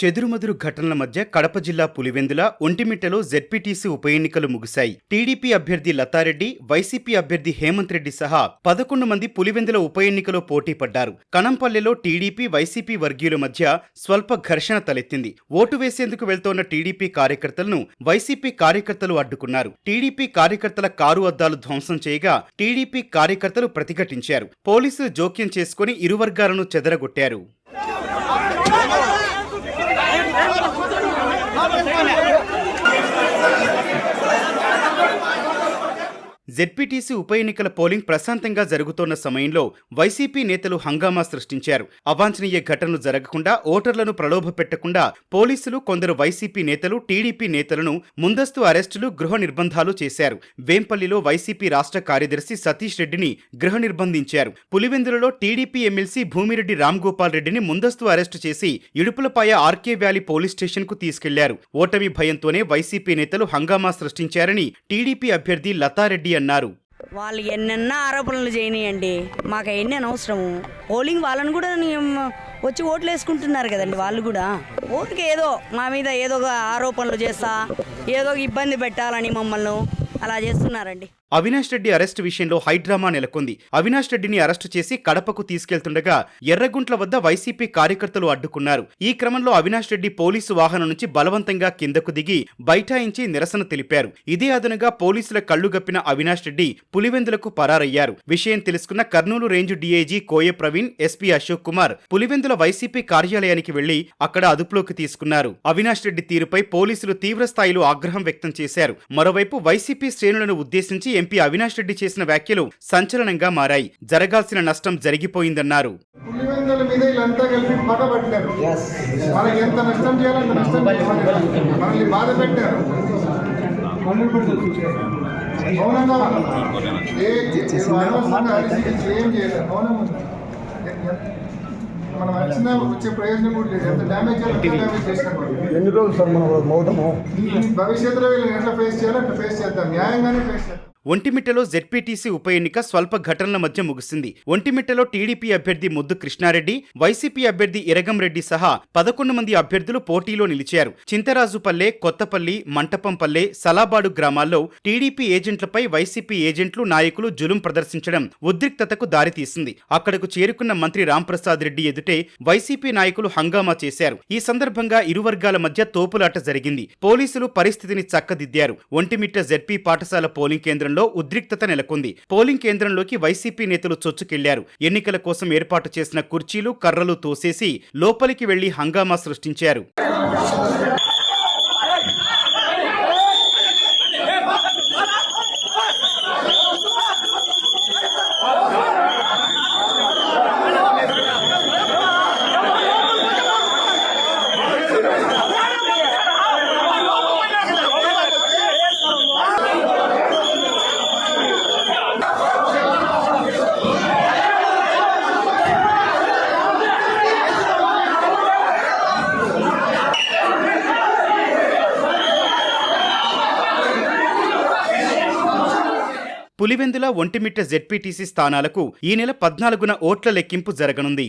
చెదురుమదురు ఘటనల మధ్య కడప జిల్లా పులివెందుల ఒంటిమిట్టలో జెడ్పీటీసీ ఉప ఎన్నికలు ముగిశాయి. టీడీపీ అభ్యర్థి లతారెడ్డి వైసీపీ అభ్యర్థి హేమంత్ రెడ్డి సహా పదకొండు మంది పులివెందుల ఉప ఎన్నికలో పోటీ పడ్డారు. కనంపల్లెలో టీడీపీ వైసీపీ వర్గీయుల మధ్య స్వల్ప ఘర్షణ తలెత్తింది. ఓటు వేసేందుకు వెళ్తోన్న టీడీపీ కార్యకర్తలను వైసీపీ కార్యకర్తలు అడ్డుకున్నారు. టీడీపీ కార్యకర్తల కారు అద్దాలు ధ్వంసం చేయగా టీడీపీ కార్యకర్తలు ప్రతిఘటించారు. పోలీసులు జోక్యం చేసుకుని ఇరు వర్గాలను చెదరగొట్టారు. జెడ్పీటీసీ ఉప ఎన్నికల పోలింగ్ ప్రశాంతంగా జరుగుతోన్న సమయంలో వైసీపీ నేతలు హంగామా సృష్టించారు. అవాంఛనీయ ఘటనలు జరగకుండా ఓటర్లను ప్రలోభ పెట్టకుండా పోలీసులు కొందరు వైసీపీ నేతలు టీడీపీ నేతలను ముందస్తు అరెస్టులు గృహ నిర్బంధాలు చేశారు. వేంపల్లిలో వైసీపీ రాష్ట్ర కార్యదర్శి సతీష్ రెడ్డిని గృహ నిర్బంధించారు. పులివెందులలో టీడీపీ ఎమ్మెల్సీ భూమిరెడ్డి రామ్ గోపాల్ రెడ్డిని ముందస్తు అరెస్టు చేసి ఇడుపులపాయ ఆర్కే వ్యాలీ పోలీస్ స్టేషన్కు తీసుకెళ్ళారు. ఓటమి భయంతోనే వైసీపీ నేతలు హంగామా సృష్టించారని టీడీపీ అభ్యర్థి లతారెడ్డి అన్నారు. వాళ్ళు ఎన్నెన్న ఆరోపణలు చేయనియండి. మాకు ఎన్ని అనవసరము. పోలింగ్ వాళ్ళని కూడా వచ్చి ఓట్లు వేసుకుంటున్నారు కదండి వాళ్ళు కూడా. ఓటుకి ఏదో మా మీద ఏదో ఒక ఆరోపణలు చేస్తా ఏదో ఒక ఇబ్బంది పెట్టాలని మమ్మల్ని అలా చేస్తున్నారండి. అవినాష్ రెడ్డి అరెస్టు విషయంలో హైడ్రామా నెలకొంది. అవినాష్ రెడ్డిని అరెస్టు చేసి కడపకు తీసుకెళ్తుండగా ఎర్రగుంట్ల వద్ద వైసీపీ కార్యకర్తలు అడ్డుకున్నారు. ఈ క్రమంలో అవినాష్ రెడ్డి పోలీసు వాహనం నుంచి బలవంతంగా కిందకు దిగి బైఠాయించి నిరసన తెలిపారు. ఇదే అదనుగా పోలీసుల కళ్ళు గప్పిన అవినాష్ రెడ్డి పులివెందులకు పరారయ్యారు. విషయం తెలుసుకున్న Kurnool range DIG Koya Praveen SP Ashok Kumar Pulivendula YCP కార్యాలయానికి వెళ్ళి అక్కడ అదుపులోకి తీసుకున్నారు. అవినాష్ రెడ్డి తీరుపై పోలీసులు తీవ్ర స్థాయిలో ఆగ్రహం వ్యక్తం చేశారు. మరోవైపు వైసీపీ శ్రేణులను ఉద్దేశించి ఎంపీ అవినాష్ రెడ్డి చేసిన వ్యాఖ్యలు సంచలనంగా మారాయి. జరగాల్సిన నష్టం జరిగిపోయిందన్నారు. పులివెందుల మీద వీళ్ళంతా కలిపి పగ పట్టారు. వాళ్ళకి ఎంత నష్టం చేయాలో అంత నష్టం చేయాలి. మనల్ని బాధ పెట్టారు. మౌనంగా ఉన్నాం. ఏ- ఏ- అనవసరంగా అరిచి గిరిచి ఏం చేయలేదు. మౌనం ఉన్నాం. ఎ- ఎ- మనం వచ్చిన వచ్చే ప్రయోజనం కూడా లేదు. ఎంత డ్యామేజ్ చేయాలో అంత డ్యామేజ్ చేసినా కూడా ఎన్ని రోజులు సార్ మనం భవిష్యత్తులో వీళ్ళని ఎట్లా ఫేస్ చేయాలో అట్లా ఫేస్ చేద్దాం. న్యాయంగానే ఫేస్ చేద్దాం. ఒంటిమిట్టలో జెడ్పీటీసీ ఉప ఎన్నిక స్వల్ప ఘటనల మధ్య ముగిసింది. ఒంటిమిట్టలో టీడీపీ అభ్యర్థి ముద్దు కృష్ణారెడ్డి వైసీపీ అభ్యర్థి ఇరగం రెడ్డి సహా పదకొండు మంది అభ్యర్థులు పోటీలో నిలిచారు. చింతరాజుపల్లె కొత్తపల్లి మంటపంపల్లె సలాబాడు గ్రామాల్లో టీడీపీ ఏజెంట్లపై వైసీపీ ఏజెంట్లు నాయకులు జులుం ప్రదర్శించడం ఉద్రిక్తతకు దారితీసింది. అక్కడకు చేరుకున్న మంత్రి రాంప్రసాద్ రెడ్డి ఎదుటే వైసీపీ నాయకులు హంగామా చేశారు. ఈ సందర్భంగా ఇరు వర్గాల మధ్య తోపులాట జరిగింది. పోలీసులు పరిస్థితిని చక్కదిద్దారు. ఒంటిమిట్ట జెడ్పీ పాఠశాల పోలింగ్ కేంద్రంలో ఉద్రిక్తత నెలకొంది. పోలింగ్ కేంద్రంలోకి వైసీపీ నేతలు చొచ్చుకెళ్ళారు. ఎన్నికల కోసం ఏర్పాటు చేసిన కుర్చీలు కర్రలు తోసేసి లోపలికి వెళ్ళి హంగామా సృష్టించారు. పులివెందుల ఒంటిమిట్ట జెడ్పీటీసీ స్థానాలకు ఈ నెల పద్నాలుగున ఓట్ల లెక్కింపు జరగనుంది.